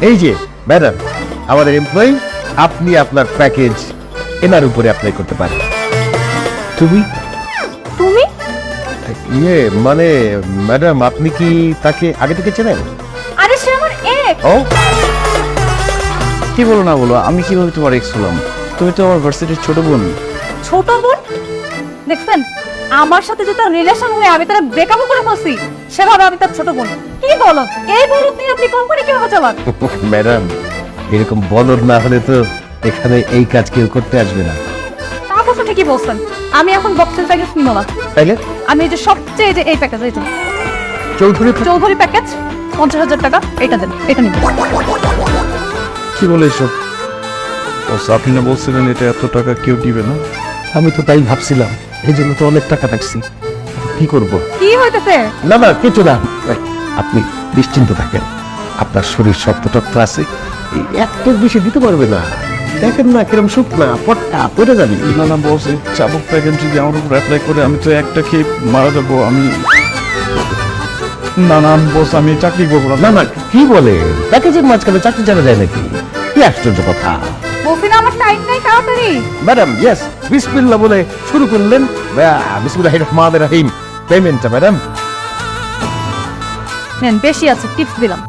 এই যে ম্যাডাম আমাদের এমপ্লয়ি আপনি আপনার প্যাকেজ এনার উপরে অ্যাপ্লাই করতে পারেন। তুমি? তুমি? ইয়ে মানে ম্যাডাম আপনি কি তাকে আগে থেকে চেনেন? আরে সে আমার এক ও? কি বলো না বলো আমি কীভাবে তোমার এক্স হলাম? তুমি তো আমার ভার্সিটির ছোট বোন। ছোট বোন? দেখছেন আমার সাথে যে তার রিলেশন হয়ে আমি তারা ব্রেকআপ করে ফেলছি সেভাবে আমি তার ছোট বোন। কি বলো? এই বলদ নিয়ে আপনি কোম্পানি কীভাবে চালান? ম্যাডাম এরকম বলদ না হলে তো এখানে এই কাজ কেউ করতে আসবে না। তা অবশ্য ঠিকই বলছেন। আমি এখন বক্সের প্যাকেজ নিব। না তাইলে? আমি এই যে সবচেয়ে যে এই প্যাকেজ এই যে। চৌধুরী চৌধুরী প্যাকেজ পঞ্চাশ হাজার টাকা এটা দেন এটা নিব কি বলে এসব? আপনি না বলছিলেন এটা এত টাকা কেউ দিবে না। আমি তো তাই ভাবছিলাম। এই জন্য তো অনেক টাকা রাখছি। কি করব? কি হইতেছে? না না কিছু না। আপনি নিশ্চিন্ত থাকেন। আপনার শরীর শক্ত আছে এত বেশি দিতে পারবে না। দেখেন না কিরম সুখ না। পটকা পড়ে যাবে। না না বস এই চাবুক প্যাকেট যদি আমার উপর অ্যাপ্লাই করে আমি তো একটা খেয়ে মারা যাব। আমি না না বস আমি চাকরি করব না। না না কি বলে প্যাকেজের মাঝখানে চাকরি জানা যায় নাকি? কি আশ্চর্য কথা। বলছি না আমার টাইম নাই তাড়াতাড়ি। ম্যাডাম ইয়েস বিসমিল্লাহ বলে শুরু করলেন। বিসমিল্লাহির রহমানির রহিম। পেমেন্টটা ম্যাডাম নেন বেশি আছে টিপস দিলাম।